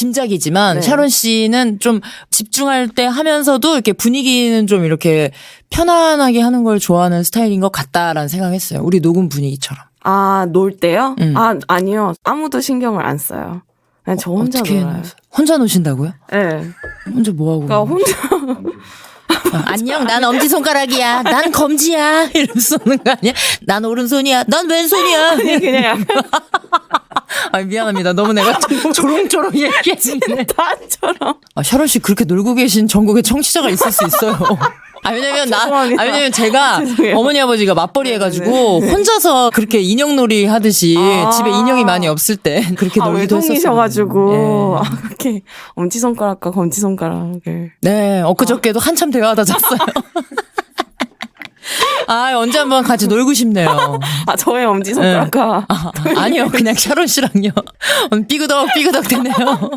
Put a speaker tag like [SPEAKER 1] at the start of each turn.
[SPEAKER 1] 짐작이지만
[SPEAKER 2] 네.
[SPEAKER 1] 샤론 씨는 좀 집중할 때 하면서도 이렇게 분위기는 좀 이렇게 편안하게 하는 걸 좋아하는 스타일인 것 같다라는 생각했어요. 우리 녹음 분위기처럼.
[SPEAKER 2] 아, 놀 때요?
[SPEAKER 1] 음.
[SPEAKER 2] 아, 아니요. 아무도 신경을 안 써요. 그냥 저 혼자
[SPEAKER 1] 어떻게
[SPEAKER 2] 놀아요.
[SPEAKER 1] 혼자 노신다고요?
[SPEAKER 2] 예. 네.
[SPEAKER 1] 혼자 뭐 하고?
[SPEAKER 2] 그러니까 혼자
[SPEAKER 1] 아, 안녕, 난 엄지 손가락이야. 난 검지야. 이러면서 쏘는 거 아니야? 난 오른손이야. 난 왼손이야.
[SPEAKER 2] 그냥 약간
[SPEAKER 1] 아 미안합니다. 너무 내가 조롱조롱 얘기했네.
[SPEAKER 2] 단처럼.
[SPEAKER 1] 아, 샤론 씨 그렇게 놀고 계신 전국에 청취자가 있을 수 있어요. 아, 왜냐면 나, 아,
[SPEAKER 2] 죄송합니다.
[SPEAKER 1] 왜냐면 제가
[SPEAKER 2] 죄송해요.
[SPEAKER 1] 어머니 아버지가 맞벌이 해가지고
[SPEAKER 2] 네네.
[SPEAKER 1] 혼자서 그렇게 인형놀이 하듯이
[SPEAKER 2] 아.
[SPEAKER 1] 집에 인형이 많이 없을 때 그렇게
[SPEAKER 2] 아,
[SPEAKER 1] 놀기도 했었어요.
[SPEAKER 2] 외동이셔가지고. 아, 그렇게 엄지손가락과 검지손가락을.
[SPEAKER 1] 네, 엊그저께도 한참 대화하다 잤어요. 아, 언제 한번 같이 놀고 싶네요.
[SPEAKER 2] 아, 저의 엄지손가락과.
[SPEAKER 1] 아, 아니요, 그냥 샤론 씨랑요. 오늘 삐그덕 삐그덕 되네요.